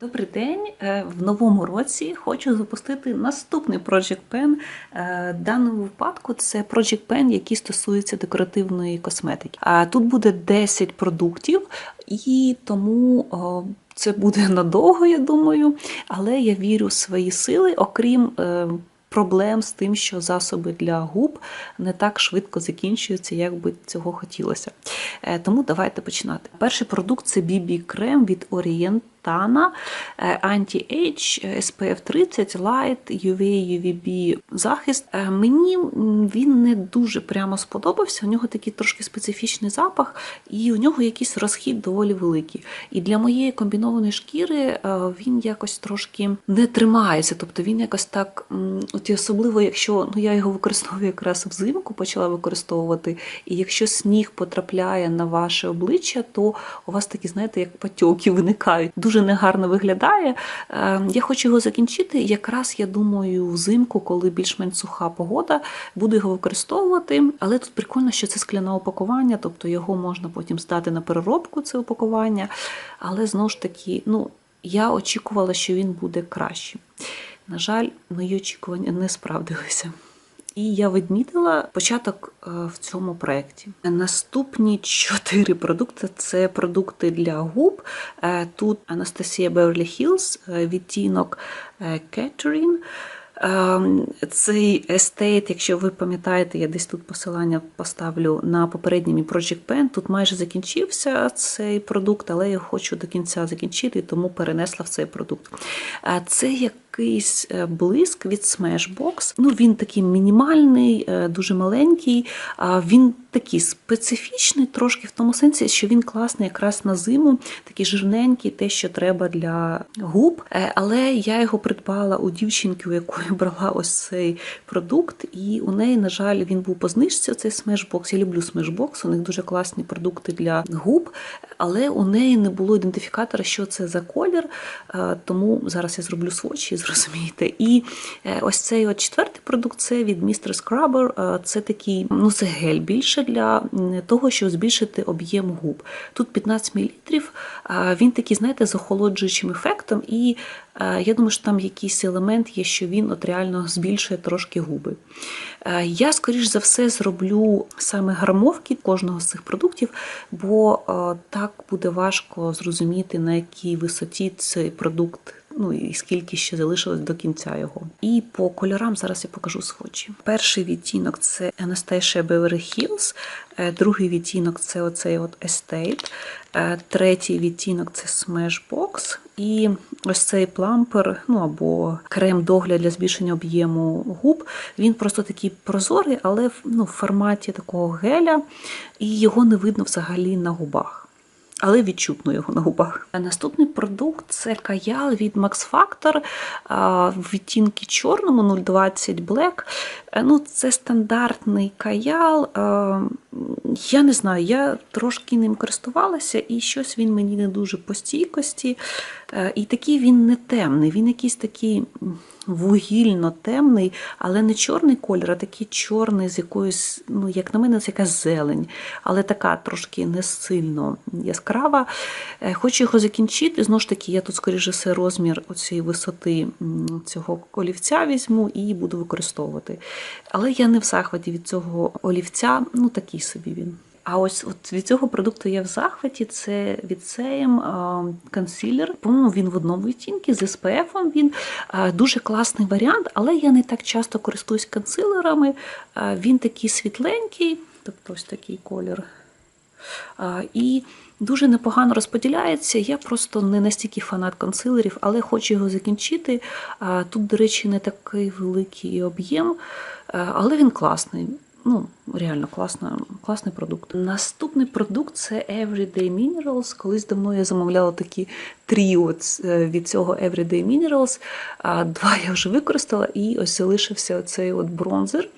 Добрий день. Е, В новому році хочу запустити наступний Project Pen. Е, В даному випадку це Project Pen, який стосується декоративної косметики. Тут буде 10 продуктів, і тому це буде надовго, я думаю. Але я вірю в свої сили, окрім. е, Проблем з тим, що засоби для губ не так швидко закінчуються, як би цього хотілося. Тому давайте починати. Перший продукт це BB крем від Orientana е, Anti-Age SPF 30 Light UV UVB захист. Е, Мені він не дуже прямо сподобався. У нього такий трошки специфічний запах, і у нього якийсь розхід доволі великий. І для моєї комбінованої шкіри е, він якось трошки не тримається. Тобто він якось так, от особливо, якщо ну я його використовую якраз взимку, почала використовувати, і якщо сніг потрапляє на ваше обличчя, то у вас такі, знаєте, як патьоки виникають. Дуже негарно виглядає. Е, Я хочу його закінчити. Якраз я думаю, взимку, коли більш-менш суха погода, буду його використовувати. Але тут прикольно, що це скляне упакування, тобто його можна потім здати на переробку, це упакування. Але знову ж таки, ну, я очікувала, що він буде кращим. На жаль, мої очікування не справдилися. І я відмітила початок е, в цьому проєкті. Наступні чотири продукти це продукти для губ. Е, Тут Анастасія Беверлі відтінок е, Кеттерін. Ем, Цей естейт, якщо ви пам'ятаєте, я десь тут посилання поставлю на попередній мій Project Pen. Тут майже закінчився цей продукт, але я хочу до кінця закінчити, тому перенесла в цей продукт. Це якийсь е, блиск від Smashbox. Ну, він такий мінімальний, е, дуже маленький. Він такий специфічний, трошки в тому сенсі, що він класний якраз на зиму, такий жирненький, те, що треба для губ. Е, Але я його придбала у дівчинки, у якої брала ось цей продукт, і у неї, на жаль, він був по знижці, цей Smashbox. Я люблю Smashbox, у них дуже класні продукти для губ, але у неї не було ідентифікатора, що це за колір. Тому зараз я зроблю свочі, зрозумієте. І е, ось цей от четвертий продукт це від Mr. Scrubber. Е, Це такий, ну це гель більше для того, щоб збільшити об'єм губ. Тут 15 мл. Він такий, знаєте, з охолоджуючим ефектом, і е, я думаю, що там якийсь елемент є, що він от реально збільшує трошки губи. Я, скоріш за все, зроблю саме грамовки кожного з цих продуктів, бо так буде важко зрозуміти, на якій висоті цей продукт. Ну і скільки ще залишилось до кінця його. І по кольорам зараз я покажу свочі. Перший відтінок це Anastasia Beverly Hills, е, другий відтінок це оцей от Estate, е, третій відтінок це Smashbox, і ось цей плампер, ну або крем догляд для збільшення об'єму губ. Він просто такий прозорий, але ну, в форматі такого геля, і його не видно взагалі на губах але відчутно його на губах. Наступний продукт це каял від Max Factor в відтінки чорному 020 Black. Е, Ну, це стандартний каял. Я не знаю, я трошки ним користувалася, і щось він мені не дуже по стійкості. Е, І такий він не темний, він якийсь такий м, вугільно темний, але не чорний колір, а такий чорний з якоюсь, ну, як на мене, це якась зелень, але така трошки не сильно яскрава. Е, Хочу його закінчити. Знову ж таки, я тут, скоріше все, розмір оцієї висоти цього олівця візьму і буду використовувати. Але я не в захваті від цього олівця, ну такий собі він. А ось от від цього продукту я в захваті. Це від Сеєм консилер. По-моєму, він в одному відтінку з SPF. Він дуже класний варіант, але я не так часто користуюсь консилерами. Він такий світленький, тобто ось такий колір. І дуже непогано розподіляється. Я просто не настільки фанат консилерів, але хочу його закінчити. Тут, до речі, не такий великий об'єм, але він класний. Ну, реально класна, класний продукт. Наступний продукт це Everyday Minerals. Колись давно я замовляла такі тріо ц- від цього Everyday Minerals. Два я вже використала, і ось залишився цей от бронзер.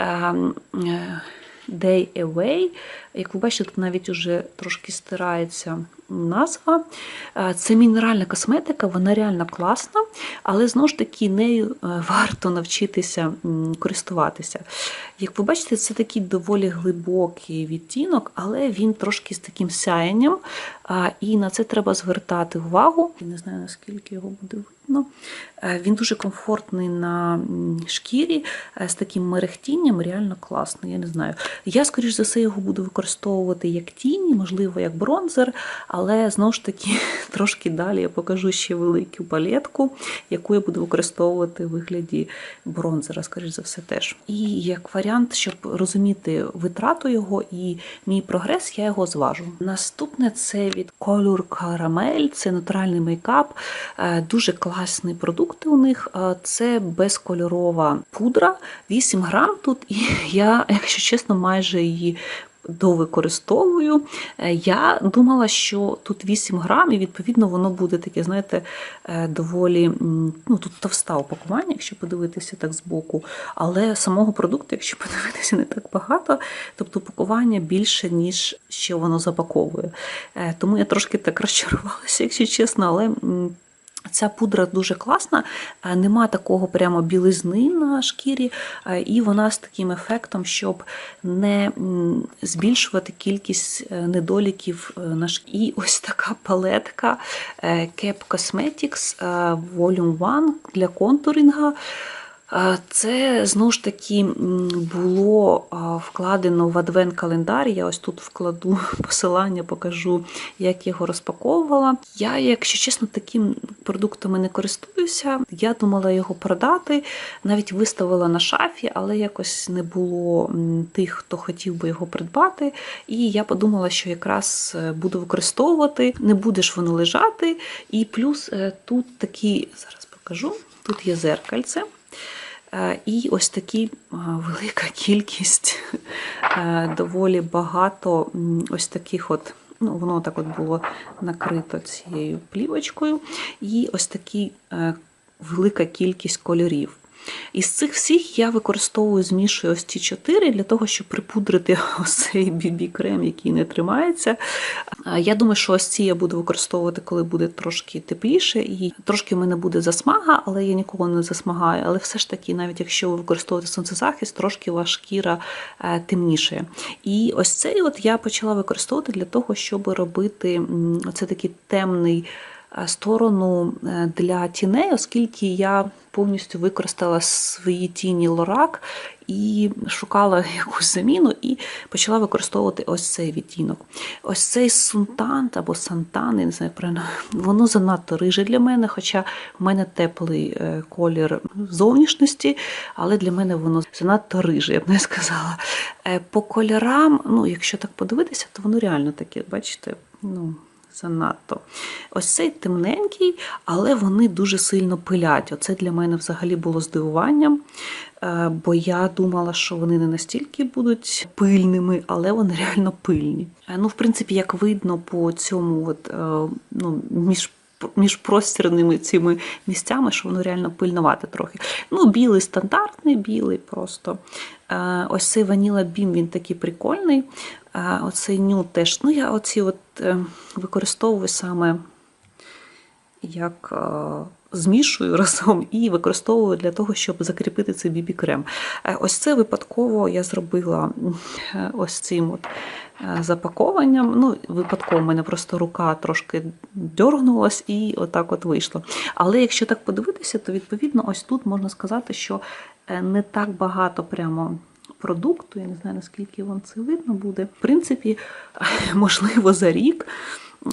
Ем, е, Day Away. Як ви бачите, тут навіть уже трошки стирається назва. Це мінеральна косметика, вона реально класна, але знову ж таки нею е, варто навчитися користуватися. Як ви бачите, це такий доволі глибокий відтінок, але він трошки з таким сяєнням, і на це треба звертати увагу. Я не знаю, наскільки його буде видно. Е, Він дуже комфортний на шкірі е, з таким мерехтінням, реально класний. Я не знаю. Я, скоріш за все, його буду використовувати як тіні, можливо, як бронзер, але знову ж таки трошки далі я покажу ще велику палетку, яку я буду використовувати у вигляді бронзера, скоріш за все, теж. І як варіант, щоб розуміти витрату його і мій прогрес, я його зважу. Наступне це від Color Caramel, це натуральний мейкап, Е, дуже класні продукти у них. Е, Це безкольорова пудра, 8 грам тут, і я, якщо чесно, майже її довикористовую. Е, Я думала, що тут 8 грам, і відповідно воно буде таке, знаєте, е, доволі ну тут товста упакування, якщо подивитися так збоку. Але самого продукту, якщо подивитися, не так багато, тобто упакування більше, ніж що воно запаковує. Е, Тому я трошки так розчарувалася, якщо чесно, але. Ця пудра дуже класна, е, нема такого прямо білизни на шкірі, е, і вона з таким ефектом, щоб не збільшувати кількість е, недоліків на шкірі. І ось така палетка Cap Cosmetics Volume 1 для контуринга. Це знову ж таки було вкладено в адвент-календар. Я ось тут вкладу посилання, покажу, як його розпаковувала. Я, якщо чесно, таким продуктами не користуюся. Я думала його продати, навіть виставила на шафі, але якось не було тих, хто хотів би його придбати. І я подумала, що якраз е, буду використовувати, не будеш воно лежати. І плюс е, тут такі, зараз покажу, тут є зеркальце. Е, І ось такі велика кількість, е, доволі багато ось таких от. Ну, воно так от було накрито цією плівочкою, і ось такі е, велика кількість кольорів. Із цих всіх я використовую, змішую ось ці чотири для того, щоб припудрити ось цей бібі-крем, який не тримається. Я думаю, що ось ці я буду використовувати, коли буде трошки тепліше, і трошки в мене буде засмага, але я нікого не засмагаю. Але все ж таки, навіть якщо ви використовуєте сонцезахист, трошки ваша шкіра е, темніше. І ось цей от я почала використовувати для того, щоб робити оце такий темний сторону е, для тіней, оскільки я повністю використала свої тіні Лорак і шукала якусь заміну, і почала використовувати ось цей відтінок. Ось цей сунтант або сантан, я не знаю правильно, воно занадто риже для мене, хоча в мене теплий е, колір зовнішності, але для мене воно занадто риже, я б не сказала. Е, По кольорам, ну, якщо так подивитися, то воно реально таке, бачите, ну. Занадто. Ось цей темненький, але вони дуже сильно пилять. Оце для мене взагалі було здивуванням, е, бо я думала, що вони не настільки будуть пильними, але вони реально пильні. Е, Ну, в принципі, як видно по цьому, от, е, ну, між між простірними цими місцями, що воно реально пильнувати трохи. Ну, білий стандартний, білий просто. Ось цей ваніла бім, він такий прикольний. Оцей нюд теж. Ну, я оці от е, використовую саме як е, змішую разом і використовую для того, щоб закріпити цей бібі-крем. Е, Ось це випадково я зробила ось цим от запакованням. Ну, випадково в мене просто рука трошки дьоргнулась і отак от вийшло. Але якщо так подивитися, то відповідно ось тут можна сказати, що не так багато прямо. Продукту, я не знаю, наскільки вам це видно буде. В принципі, можливо, за рік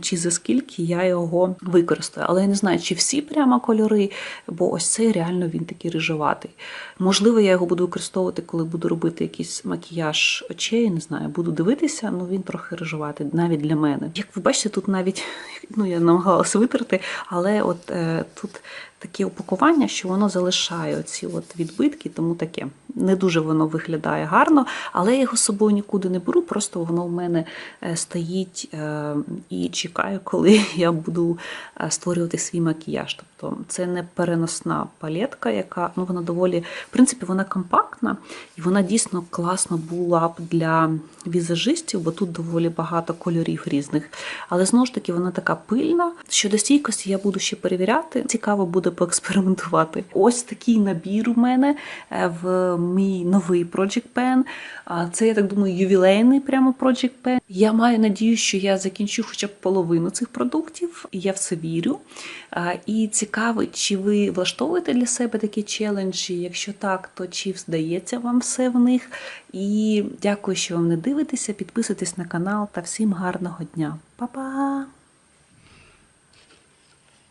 чи за скільки я його використаю. Але я не знаю, чи всі прямо кольори, бо ось цей реально він такий рижуватий. Можливо, я його буду використовувати, коли буду робити якийсь макіяж очей, не знаю, буду дивитися, ну він трохи рижуватий, навіть для мене. Як ви бачите, тут навіть ну, я намагалася витерти, але от е, тут таке упакування, що воно залишає ці от відбитки, тому таке. Не дуже воно виглядає гарно, але я його з собою нікуди не беру, просто воно в мене е, стоїть е, і чекаю, коли я буду е, створювати свій макіяж. Тобто це не переносна палетка, яка ну вона доволі, в принципі, вона компактна і вона дійсно класно була б для візажистів, бо тут доволі багато кольорів різних. Але знову ж таки вона така пильна. Щодо стійкості я буду ще перевіряти. Цікаво буде поекспериментувати. Ось такий набір у мене е, в мій новий Project Pen. Це, я так думаю, ювілейний прямо Project Pen. Я маю надію, що я закінчу хоча б половину цих продуктів, я в це вірю. І цікаво, чи ви влаштовуєте для себе такі челенджі? Якщо так, то чи вдається вам все в них? І дякую, що ви мене дивитеся. Підписуйтесь на канал та всім гарного дня. Па-па!